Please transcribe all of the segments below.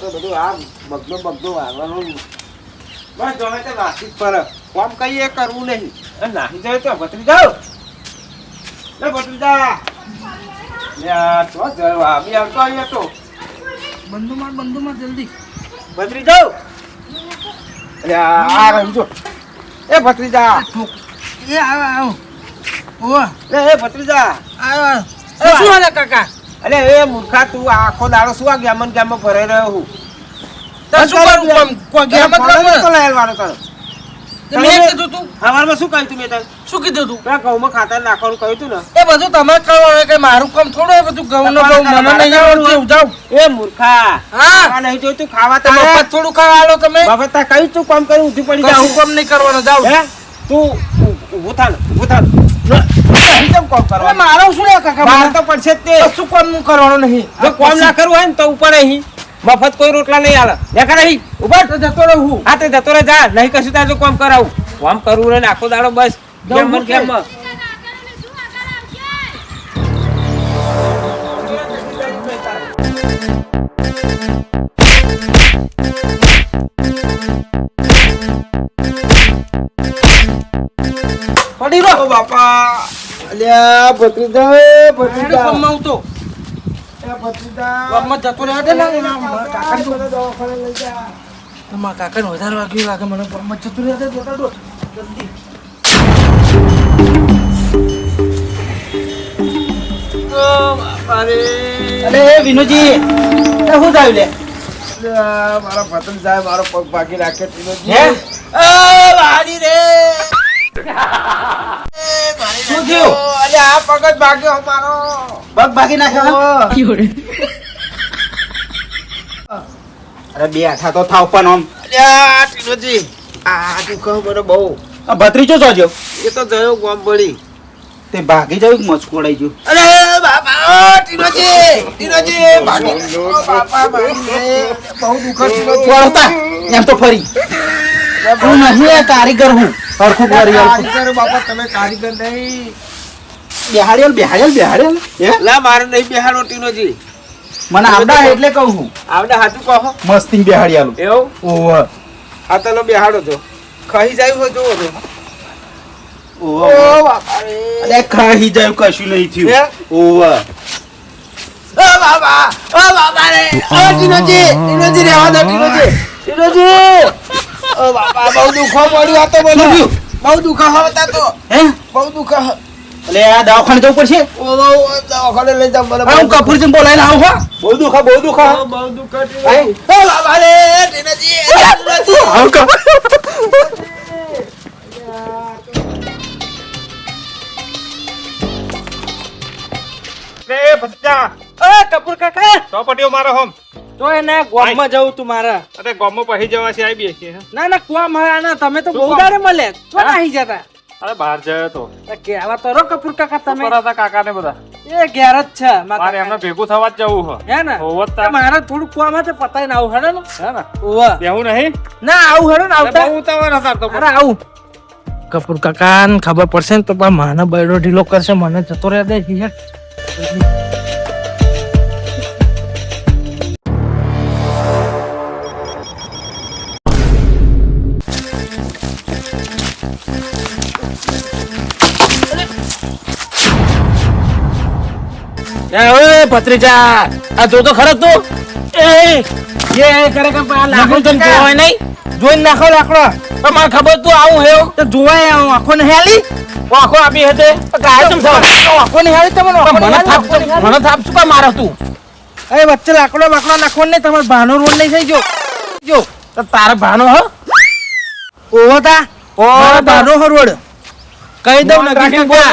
બેઠો બધું આ બગડો બગડો વાગવાનું બસ ગમે તે વાસી પડે કોમ કહીએ કરવું નહીં. નાહી જાય તો પથરી જાઓ. લે પથરી જા. તો આવી આવતો અહીંયા તો. બંધુ માર બંધુ માર જલ્દી. પથરી જાઓ. આ આ જો. એ પથરી જા. એ આવો આવો. ઓ એ એ પથરી જા. આવો શું કાકા? અરે એ મૂર્ખા તું આખો દાડો શું આ ગેમન ગેમ ભરાઈ રહ્યો હું? તો શું કરું કોમ કો ગયા મત ફોન નતો કરો? મેં કીધું તું. હવારમાં શું કહ્યું તું મેં તને? શું કીધું તું? પેલા ઘઉંમાં ખાતર નાખવાનું કહ્યું તું ને. એ બધું તમે કરવાનું કે મારું કામ થોડું એ બધું ઘઉં નો બહુ મને નહીં આવડતું જાવ એ મૂર્ખા હા. નહીં તું ખાવા તો મફત થોડું ખાવા તમે. બાબત તાર કહ્યું તું કામ કરી ઊંધી પડી જાઉં કામ નહીં કરવાનું જાવ હે? તું ઊભું થા ઊભું થા કેમ? મારો શું કાકા બહાર તો પડશે તે. શું કોમનું કરવાનું નહીં. જો કોમ ના કરવું હોય ને તો ઉપર અહીં મફત કોઈ રોટલા નહીં આલે દેખા નહીં ઊભા તો જતો રહું હા. તે જતો રહે જા. નહીં કશું તાજો કોમ કરાવું. કોમ કરવું ને આખો દાડો બસ. હું કેમ? પડી રહો. બાપા. અલ્યા ભત્રીજા ભત્રીજા. આવતો. એ જતો રહ્યા દે ને મારા કાકા કાકા બધા દવાખાને લઈ જા મારા કાકાને વધારે વાગ્યું લાગે મને ગામમાં જતો રહ્યા દે દો જલ્દી. અરે અરે વિનુજી. શું થયું લે? અલ્યા, પતન સાહેબ મારો પગ ભાગી રાખે વાડી રે. શું થયું? અલ્યા આ પગ જ ભાગ્યો મારો પગ ભાગી નાખ્યો. અરે બે આઠા તો થાવ પણ આમ. અલ્યા તીનોજી આ તું કહું મને બહુ. આ ભત્રીજો જોજો એ તો જયો ગોમ પડી તે ભાગી જવું મચકોડાઈ ગયું? અરે એમ તો ફરી હું નહીં કારીગર હું સરખું કારીગર બાપા તમે કારીગર નહીં બેહાડેલ બેહાડેલ બેહાડેલ લા મારે નહીં બેહાડો ટીનોજી. મને આવડા એટલે કહું હું આવડે હાચું કહો. મસ્તી બેહાડી આલું. એવું? ઓવ આ તલો બેહાડો છો ખાઈ જાય હોય જોવો રે અરે ખાઈ જાય કશું નહીં થયું? ઓવ. ઓ બાબા ઓ બાબા રે ઓ ટીનોજી ટીનોજી રહેવા દો ટીનોજી ટીનોજી ઓ બાપા બહુ દુખો પડ્યું આ તો શું બધું થયું? બહુ દુખા હતા તો. હે? બહુ દુખા એટલે આ દવાખાને જવું પડશે? દવાખાને લઈ જાવ હા, હું કપૂરજીને બોલાવીને આવું હો? બહુ દુખા બહુ દુખા. બહુ દુખા બાબા રે એ ભત્રીજા, એ કપૂર કાકા. ચોપટીઓ મારો હોમ. તો એને ગામમાં જવું તું મારા. અરે ગોમો પહી જવા છે આઈ બેસી. ના ના કુવા મારા ના તમે તો બહુ? દાડે મળે. તો નાહી જતા. અરે બહાર જયો તો. કેવા તો રો કપૂર કાકા તમે. હતા કાકા ને બધા? એ ઘેર જ છે મારે એમને ભેગું થવા જ જવું હે. હે ને? હોવ તા. મારે થોડું કુવામાં તો પતાઈને આવું હેડો ને. હે ને? ઓવા બેહું નહીં? ના આવું હેડો ને આવતા. બહુ ઉતાવળ હતા તો. અરે આવું. કપૂર કાકા ને ખબર પડશે ને તો પણ બરડો ઢીલો કરશે મને જતો રહે દે ઓય ભત્રીજા આ જો તો ખરો તું એ કરે કે લાકડો તને જોવાય નહીં જોઈને નાખો લાકડો. પણ મને ખબર તું આવું હેવ તો જોવાય આવું આખો ને હેલી? આખો આપી હતે તમ આખો ને હેલી તમને? મને થાપ મને થાપ શું મારો તું? અરે વચ્ચે લાકડો બાકડો નાખો ને તમાર ભાનો રોડ નહીં થઈ ગયો. જો તો તારો ભાનો હો. ઓહો તા મારો ભાનો હો રોડ. કહી દઉં ને કાકા બોલો.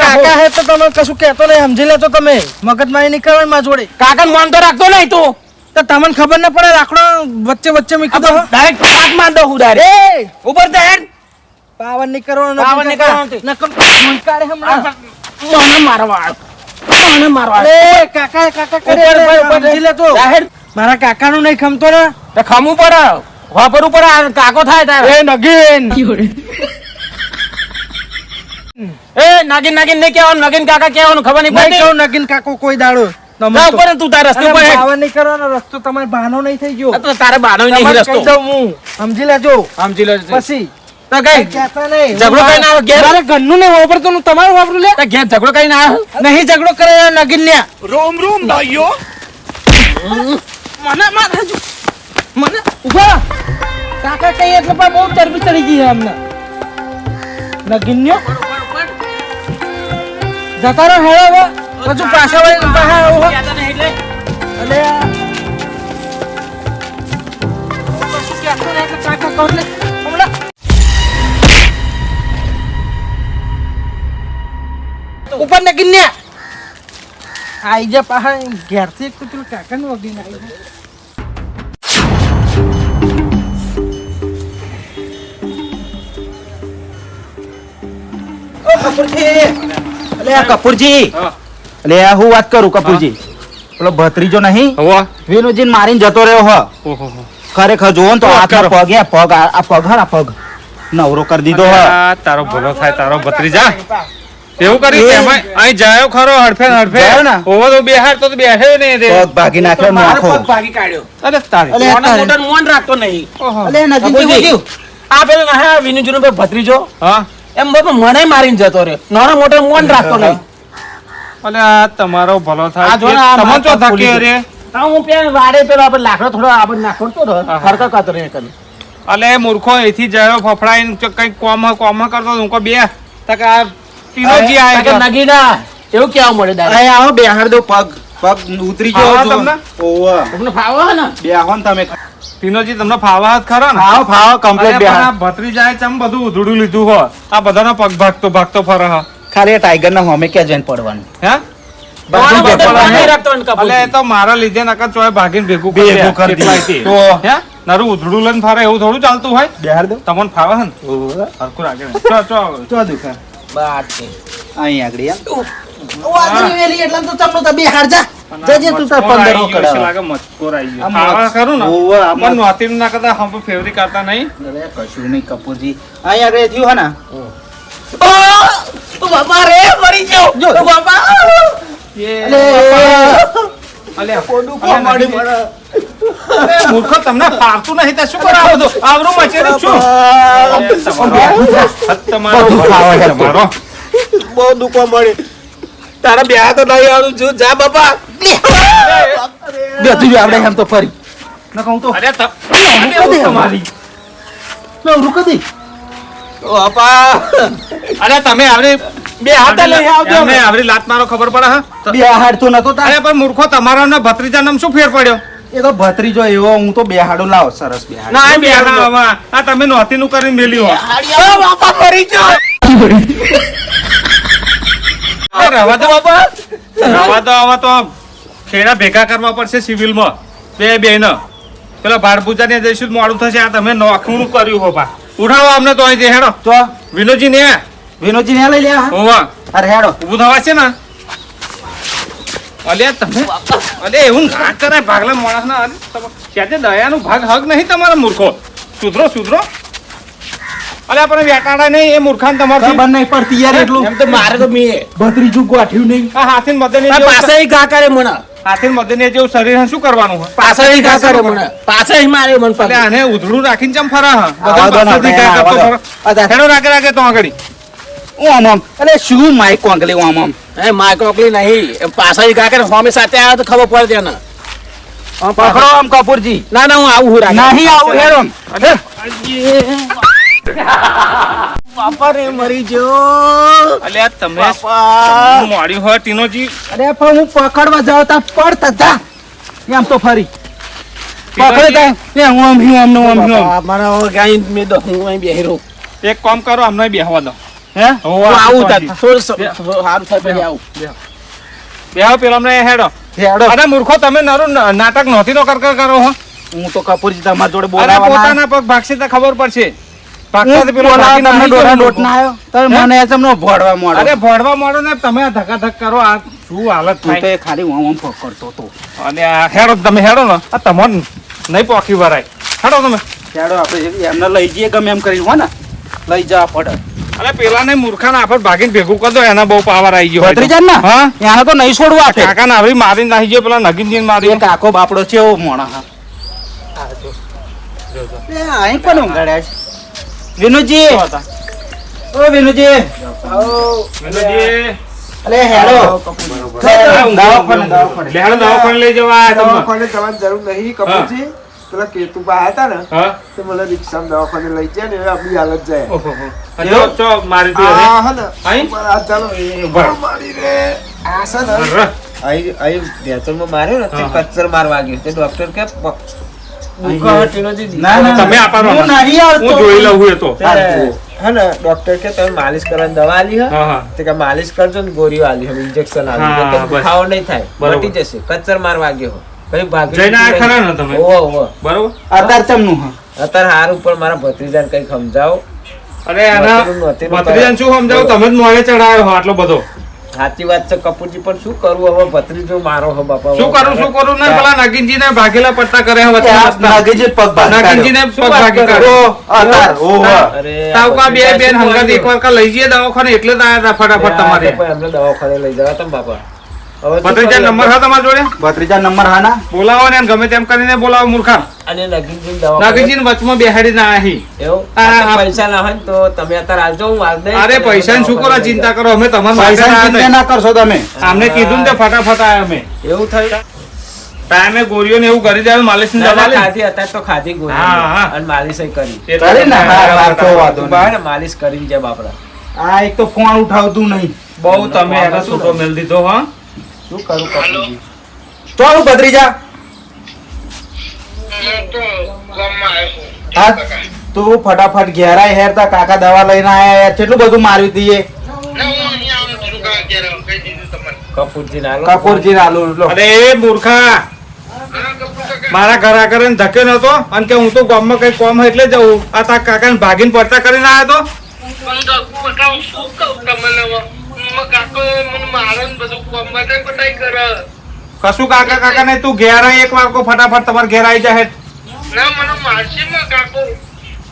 કાકા. હે તો તમે કશું કહેતો નહીં સમજી લેતો તમે. મગજમારી નહીં કરવાની માં જોડે. કાકા મન તો રાખતો નહીં તું. તો તમને ખબર ના પડે લાકડો વચ્ચે વચ્ચે મૂકી દો. ડાયરેક્ટ પાક માર દો હું એ! ઉપર તો હેડ. પાવર નહીં કરવાનો પાવર નહીં કરવાનો. નકમ મંકારે હમણાં. મને મારવા? મને મારવા? એ કાકા કાકા કરે ઉપર, ઉપર, ઉપર. સમજી તો. જાહેર મારા કાકાનું નહીં ખમતો ને તો ખમવું પડે. વાપરવું પડે. આ કાકો થાય તારે. એ નગીન. એ નાગિન નાગિન નહીં કહેવાનું. નગીન કાકા કહેવાનું. ખબર નહીં પડતી. નગીન કાકો કોઈ દાડો. ઉપર તું તારા રસ્તે ઉપર પાવર નહીં કરવાનો રસ્તો તમારે બહાનો નહીં થઈ ગયો. તો તારે બાનો નહીં રસ્તો. હું. સમજી લેજો. સમજી લો પછી. તો કઈ કહેતા નહીં. ઝઘડો કરીને આવ્યો ઘેર? મારે ઘરનું નહીં વાપરતું હું તમારું વાપરું લે. તો ઘેર ઝઘડો કરીને આવ્યો નહીં ઝઘડો કરે નગીન ને મને મને. ઊભા કાકા કઈ એટલે પણ બહુ ચરબી ચડી ગઈ છે અમને. જતા રહો હેળો હવે. પછી પાછા વળી પાછા આવો હો. અલે ઉપર નગીન્યા આઈ જા પાહા ઘેરથી પેલું કાકાનું વગીને આઈ જા. ઓ કપૂરજી. અલે કપૂરજી. આ હું વાત કરું કપૂરજી. પેલો ભત્રીજો નહીં? વિનુજી મારીને જતો રહ્યો હ. ખરેખર જોવો ને તો હાથમાં પગ આ પગ આ પગ હા પગ. નવરો કરી દીધો હ. તારો ભલો થાય તારો ભત્રીજા. એવું કરી એ- તેમાં અહીં જાયો ખરો હડફે હડફે. ઓવો તો બેહાર તો બેઠે બેસે નહીં રે પગ ભાગી નાખ્યો પગ ભાગી કાઢ્યો. અરે તારે. અલે મોટા મોન રાખતો નહીં. ઓહો. અલે નજીક. આ પેલો ના વિનુજી નો ભત્રીજો. હા. એમ બાપા મને મારીને જતો રે નાનો મોટો મોન રાખતો નહીં. અલે આ તમારો ભલો થાય. તમે માથા ચો રે? હા હું પેન વારે પેલો આપણે લાકડો થોડો આપણે નાખતો તો ફરક હરકા કાતો રે કરી અલે મૂર્ખો એથી જયો ફફડાઈને કઈ કોમ કોમ કરતો હું કો બે. તક આ તીનોજી આય કે નગીના એવું કેવા મળે દાદા. અરે આવો બેહાર દો પગ પગ ઉતરી ગયો જો. તમને? ઓવા. તમને ફાવો ને? બેહો ને તમે. ટીનોજી તમને ફાવા હાથ ખરા ને? ફાવો ફાવો કમ્પ્લીટ બેહાર ભત્રી જાય ચમ બધું ઉધડું લીધું હો આ બધાનો પગ ભાગતો ભાગતો ફરે હ. ખાલી ટાઈગર ના હોમે ક્યાં જઈને પડવાનું? હે? નાનો મોટો ભેગું મોન કરે. નહીં રાખતો ને અલે કપૂરજી. એ તો મારા લીધે નકર ચોય ભાગીને ભેગું ભેગું કરી તો? હે? નરું ઉધડું લઈને ફરે એવું થોડું ચાલતું હોય? બેહાર દો. તમને ફાવે હે ને? હરખું રાખે. ચો ચો. ચો દુખા બાત છે. અહીં આગળ એમ વાદળી વેલી એટલે તો ચમનો તો બેહાર જા. જજે તું તાર પંદર આઈ ગયો લાગે મચકોર આઈ ગયો. આ ખાવા ને? ઓવે, આ પણ ના કરતા હમ ફેવરી કરતા નહીં? અરે કશું નહીં કપૂરજી. અહીં આગળ થયું હે ને? ઓ બાપા રે મરી ગયો જો. ઓ બાપા મૂર્ખો તમને ફાવતું નહીં તો શું કરાવો આ આવરું મચેલું શું અરે તમારો બહુ દુખો મળી તારા બે તો નહીં આવું છું જા બાપા. બેઠું આવડે એમ તો ફરી. ના કહું તો. અરે તમારી કદી બાપા. અરે તમે આવરી બે હાથ લઈ આવજો એમને આવરી લાત મારો ખબર પડે હા? બેહાડ તો નતો તા અરે પણ મૂર્ખો તમારો ને ભત્રીજા નામ શું ફેર પડ્યો? એ તો ભત્રીજો એવો હું તો બેહાડો લાવ સરસ બેહાડ. ના બે આ તમે નોતીનું કરીને મેલ્યું હો. ઓ બાપા મરી ગયો. રવા તો બાપા. રવા તો આવા તો ખેડા ભેગા કરવા પડશે સિવિલમાં બે બે ન પેલા ભાડભૂજા ને જઈશું મોડું થશે. આ તમે નોખણું કર્યું હો પા ઉઠાવો અમને તો અહીં હેડો. તો? વિનોદજી ને વિનોદજી ને લઈ લ્યા. હા અરે હેડો. ઊભું થવા છે ને? અલે તમે અલે એવું ના કરે ભાગલા માણસ ના ત્યાં દયાનું ભાગ હક નહીં તમારા મૂર્ખો. સુધરો સુધરો. અલે આપણે વેટાડા નહીં એ મૂર્ખાન તમારે ખબર નહીં પડતી યાર એટલું. એમ તો મારે તો મીએ ભત્રીજું ગોઠ્યું નહીં. આ હાથીન મદને પાછા ઘા કરે મને. હાથીન મદને જેવું શરીર શું કરવાનું હોય પાછા ઘા કરે મને. પાછા મારે મન પડે. આને ઉધડું રાખીને ચમ ફરા હા? બધા પાછળથી આવા કરતો ફરા. હેડો રાખે રાખે તો આગળ. ઓમ ઓમ અરે શું માઈક કોંગલી ઓમ ઓમ એ માર કોકલી નહીં. પાછા ઘા કરે હોમે સાથે આવ્યો તો ખબર પડે તેને. આમ પકડો આમ કપૂરજી. ના ના હું આવું હું નહીં આવું બાપા રે મરી ગયો. અલ્યા તમે મોડી હોય ટીનોજી? અરે પણ હું પકડવા જાવ તા પડતા જા. એમ તો ફરી. પકડે તા એ હું આમ હું આમ ને હું મારા ગાઈ મેં તો હું અહીં બેહી રહું. એક કામ કરો અમને બેહવા દો. હે? હું આવું તાર. થોડું સારું થાય પછી આવું. બેહો પેલો અમને હેડો. હેડો. અરે મૂર્ખો તમે નરું નાટક નહોતી નો કર હો. હું તો કપૂરજી તમારી જોડે અરે પોતાના પગ ભાગશે તો ખબર પડશે. ભાગતા હું તો પેલો બોલાવવા ભાગીને તમને આવી ડોરા ગયો. લોટ ના આવ્યો. તમે મને તમને ભોળવા મોડો. અરે ભોળવા મોડો ને તમે આ ધક કરો. આ શું હાલત હું તો થાય? એ ખાલી હું આમ પકડતો તો અને આ હેડો તમે હેડો ને. આ તમને નહીં પોકી વરાય હેડો તમે. હેડો આપડે એમને લઈ જઈએ ગમે એમ કરી હો ને. લઈ જવા પડે અરે મૂર્ખા ના આફત ભાગીને ભેગું કરી એના બહુ પાવર આવી ગયો. ભત્રીજા ને હા એને તો નહીં છોડવું કાકા કાકાને આવરી મારી નાખી ગયો પેલા નગીનજીને મારી કાકો બાપડો છે એવો મોણા હા અહીં પણ ઊંઘાડ્યા છે વિનુજી ઓ વિનુજી વિનોદજી, અલે હેડો દવાખાને દવાખાને લઈ જવા દવાખાને જવાની જરૂર નહીં કપૂરજી પેલા કેતુબા હતા ને તે મને રિક્ષા દવાખાને લઈ જાય ને હવે આપણી હાલત જાય. ચો, મારી તું હવે. ને. અહીં? ચાલો. મારી રે. આ છે ને. અહીં અહીં ભેંસોમાં માર્યો ને તે હા. કચ્ચર માર તે ડોક્ટર કે પ- ના ના તમે આપવાનો હું ને. નહીં આવતો. હું જોઈ લઉં હું એ તો. તે હે ને ડોક્ટર કે તમે માલિશ કરવાની દવા આલી હે? હા હા. તે કે માલિશ કરજો ને ગોળીઓ આલી ઇન્જેક્શન આલી દુખાવો નહીં થાય. મટી જશે. કચ્છર માર વાગ્યો હો. ભાગી જઈને આયા ખરા ને તમે? ઓહો, ઓહો. બરોબર? અત્યારે ચમનું હા. અત્યારે હારું પણ મારા ભત્રીજાને કઈ સમજાવો. અરે આના નોતેરું, નોતેરું ભત્રીજાને શું સમજાવું? તમે જ મોડે ચડાયો હો આટલો બધો. સાચી વાત છે કપૂરજી પણ શું કરવું હવે? ભત્રીજો મારો હો બાપા શું કરું શું કરું? ને પેલા નગીનજીને ભાગેલા પટ્ટા કરે હવે નાગિનજી પગ ભાગ ને પગ ભાગી કાઢ્યો. અતાર ઓહો. અરે તાવકા બે આ બેન હંગા હંગાત એક વાર કા લઈ જઈએ દવાખાને? એટલે જ આયા ફટાફટ તમારે. એમને દવાખાને લઈ જવા તમ બાપા. ભત્રીજા નંબર હા તમારા જોડે? ભત્રીજા નંબર હા ના? બોલાવો ને ગમે તેમ કરીને બોલાવો મૂર્ખા. અને વચમાં. એવું? આ- આપણે આ- પૈસા ના હોય તો તમે અત્યારે આવજો હું આજ નહીં અરે પૈસાની શું ચિંતા કરો. અમે તમારા પૈસા ચિંતા ના કરશો તમે. આમને કીધું ને ફટાફટ આયા અમે. એવું થયું? ટાઈમે ગોળીઓ ને એવું કરી જાય માલિશની દવા ખાધી અત્યારે તો ખાધી ગોળી. હા, હા. અને માલિશ કરી. કરી ને માલિશ કરી જાય બાપરા આ એક તો ફોન ઉઠાવતું નહીં. બહુ તમે એને છૂટો મેલ દીધો હા. શું કરું કપૂરજી? તો આવું ભત્રીજા. હા? તું ફટાફટ ઘેરાય હેર તા કાકા દવા લઈને આયા કેટલું બધું માર્યું તીએ કપૂરજી કપૂરજી આલુ. અરે મૂર્ખા. મારા ઘર આગળ ધક્યો નતો અને કે હું તો ગામમાં કઈ કોમ હોય એટલે જવું. આ તાર કાકાને ભાગીને પડતા કરીને આવ્યો તો? કશું કાકા કાકા ને તું ઘેર એક વાર ફટાફટ તમારે ઘેર આવી જાય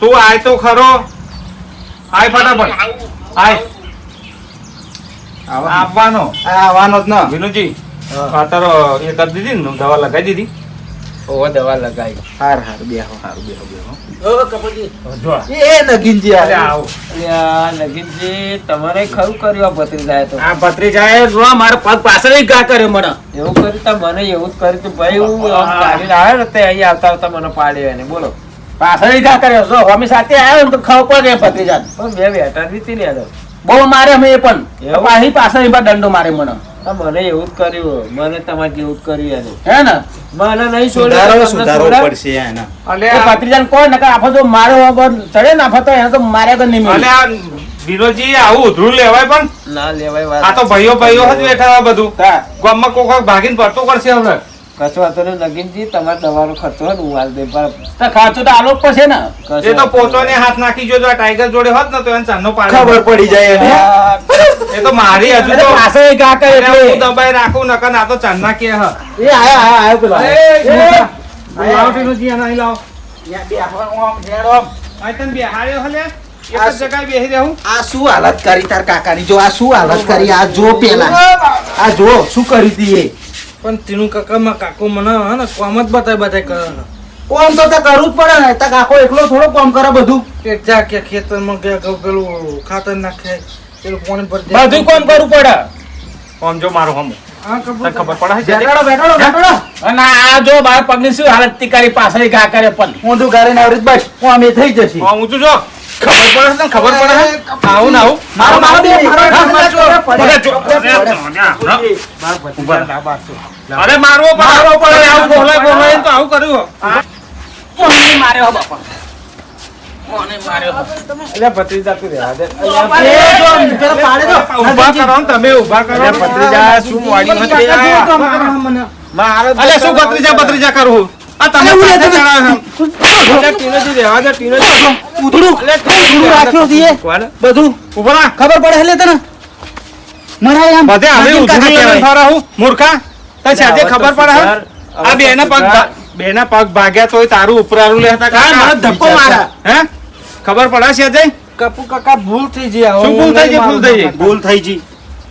તું આય તો ખરો. આય ફટાફટ. આય. આવવાનો. આવવાનો જ ના. વિનુજી આ એ કરી દીધી ને દવા લગાવી દીધી? ઓહો, દવા લગાવી હાર હાર બેહો. હારું બેહો બેહો. ઓ કપૂરજી જો. એ નગીનજી અરે આ આવો. અલ્યા, નગીનજી તમારે ખરું કર્યું આ ભત્રીજાએ તો? આ ભત્રીજાએ જો મારા પગ પાછળ ઘા કર્યો મને. એવું કર્યું તા મને એવું જ કર્યું તું. ભાઈ હું ગાડીને આવ્યો ને તે અહીં આવતા આવતા મને પાડ્યો એને. બોલો. પાછળ ય કર્યો. જો અમે સાથે આવ્યો ને તો ખબર પડે ભત્રીજા પણ મેં વેટાર દીધી ને બહુ મારે અમે એ પણ. અહીં પાછી પાછળ એમાં દંડો મારે મને. મને એવું જ કર્યું. મને તમારે જેવું જ કર્યું એને. હે ને? મને નહીં સુધારો સુધારો પડશે એના. અલે કોઈ નકર આફો જો મારો ચડે ને આફો તો એને તો મારે વગર નહીં અલે વિનોદજી આવું ઉધરું લેવાય પણ? ના લેવાય આ તો ભાઈઓ ભાઈઓ જ બેઠા બધું. તા ગામમાં કોક કોક ભાગીને પડતો કરશે હવે કશો વાંધો નહીં નગીનજી તમારે દવાનો ખર્ચો હોય હું હાલ દે બરાબર તો તો આલો પડશે ને. એ તો વાંધો હાથ નાખી જો આ ટાઈગર જોડે હોત ને તો એને ચાંદનો પાડે. ખબર પડી જાય એને. એ તો મારી હજુ તો પાછળ ય ઘા કર્યો હું દબાઈ રાખું નકર આ તો ચાંદના કે હ. એ આયા આયા આયો પેલો. એ, લાવો વિનોદજી આને અહીં લાવો. ત્યાં બેહવાનું આમ હેડો આમ. અહીં તને બેહાડ્યો હલે એક જ જગ્યાએ બેહી રહેવું. આ શું હાલત કરી તાર કાકાની? જો આ શું હાલત કરી? આ જો પેલા. આ જો શું કરી તી એ? પણ તેનું કાકામાં કાકો મને હે ને કોમ જ બતાય બતાય કરે છે. કોમ તો તે કરવું જ પડે ને તાર કાકો એકલો થોડો કોમ કરે બધું. કે જા કે ખેતરમાં ગયા કે પેલું ખાતર નાખે પેલું પાણી ભરી દે. બધું કોમ કરવું પડે. કોમ જો મારો હમ. હા ખબર પડે. બેઠાડો બેઠાડો બેઠાડો અને આ જો મારા પગની શું હાલત તી કરી પાછળ ય ઘા કરે પણ તું ગારે ને આવડી બસ. હું આમ એ થઈ જશે. હું ઊંચું જો. ખબર પડે ખબર પડે આવું ને આવું મારો મારો બે. પડે, અરે મારવો મારવો પડે. આવું બોલાય બોલાય તો આવું કર્યું હો. માર્યો બાપા મને માર્યો એટલે ભત્રીજા તું રહેવા દે કરો તમે ઊભા કરો ભત્રીજા શું મારો. અલે શું ભત્રીજા ભત્રીજા કરવું આ તમે પાસે ચડાવે છે. એટલે ટીનોજી રહેવા દે ટીનોજી ઉધડું. ઉધડું. રાખ્યો છે બધું. ઊભો ખબર પડે એટલે તને. મરાય આમ. બધે આવી નાગિન ઉધડું કાકા લઈને કહેવાય. ફરા હું. મૂર્ખા. તને સાજે ખબર પડે હે? આ બેના પગ બેના પગ ભાગ્યા તોય તારું ઉપરારું લેતા હા, મને ધક્કો મારે. હે? ખબર પડે છે અજય કપુ કાકા ભૂલ થઈ ગઈ. શું ભૂલ થઈ ગઈ? ભૂલ થઈ ગઈ? ભૂલ થઈ ગઈ.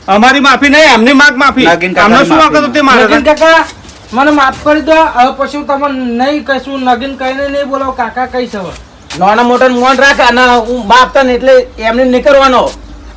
અમારી માફી નહીં એમની માગ માફી. નાગિન શું. વાંક હતો તે મારે કાકા મને માફ કરી દો હવે પછી હું તમને નહીં કહીશું નગીન કહીને નહીં બોલાવ કાકા કહીશ હવે. નાના મોટા મોન રાખ અને હું બાપ તને એટલે એમને નહીં કરવાનો.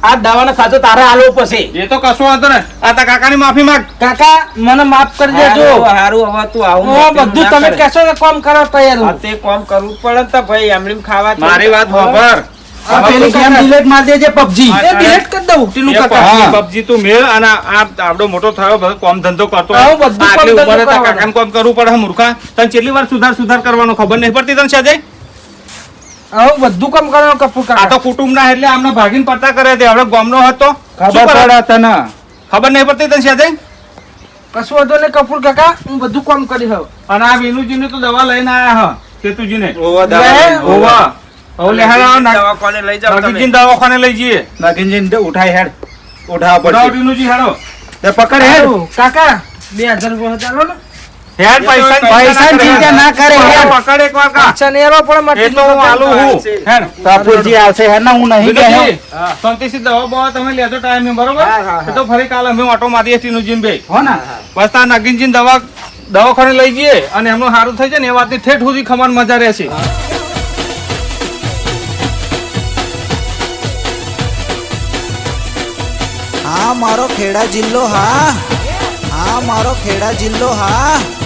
આ દવાનો ખાતો તારે આલો પછી. એ તો કશું વાંધો ને આ તા કાકાની માફી માંગ. કાકા મને માફ કરી દેજો. હારું હવે તું આવું હું બધું તમે કેશો કહેશો ને કામ કરવા તૈયાર તે કામ કરવું પડે તો ભાઈ એમની ખાવા મારી વાત ખબર પેલી ગેમ delete મારી દેજે PUBG. એ delete કરી દઉં. ટીનું કાકા. પબજી તું મેળ અને આ આવડો મોટો થયો બધો કોમ ધંધો કરતો હા, હું બધું કામ આટલી ઉંમરે તાર કાકાને કોમ કરવું પડે મૂર્ખા? તને કેટલી વાર સુધાર સુધાર કરવાનો ખબર નહીં પડતી તને સાજે હવે બધું કામ કરવાનું કપૂર આ તો કુટુંબ ના એટલે આમને ભાગીને પડતા કરે તે હવે ગોમનો હતો. ખબર પડે તને. ખબર નહીં પડતી તને સાજે કશું હતો નહીં કપૂર કાકા હું બધું કામ કરી હવે અને આ વિનુજીને તો દવા લઈને આયા હ કેતુજીને. ઓવા દવા ના- દવાખાને લઈ જાઓ નગીનજીને દવાખાને લઈ જઈએ. નાગિનજી ઉઠાય હેડ. ઉઠાવા પડશે. હેડો. તે પકડ હેડ. કાકા બે હજાર રૂપિયા ચાલો ને? હેડ પૈસા પૈસાની ચિંતા ના કરે, હેડ. પકડ એક વાર કા. અચ્છા પણ એ તો હું હું. હેડ. કાપુરજી આવશે હેડ ના હું નહીં ગયા વિનુજી, દવા બવા તમે લેજો ટાઈમે બરોબર? તો ફરી કાલે અમે ઓટો મારીએ ટીનુજીને બે હો ને. બસ આ નગીનજીને દવા દવાખાને લઈ જઈએ અને એમનું સારું થઈ જાય ને એ વાતની ઠેઠ સુધી ખમણ મજા રહેશે. હા મારો ખેડા જિલ્લો હા. હા મારો ખેડા જિલ્લો હા.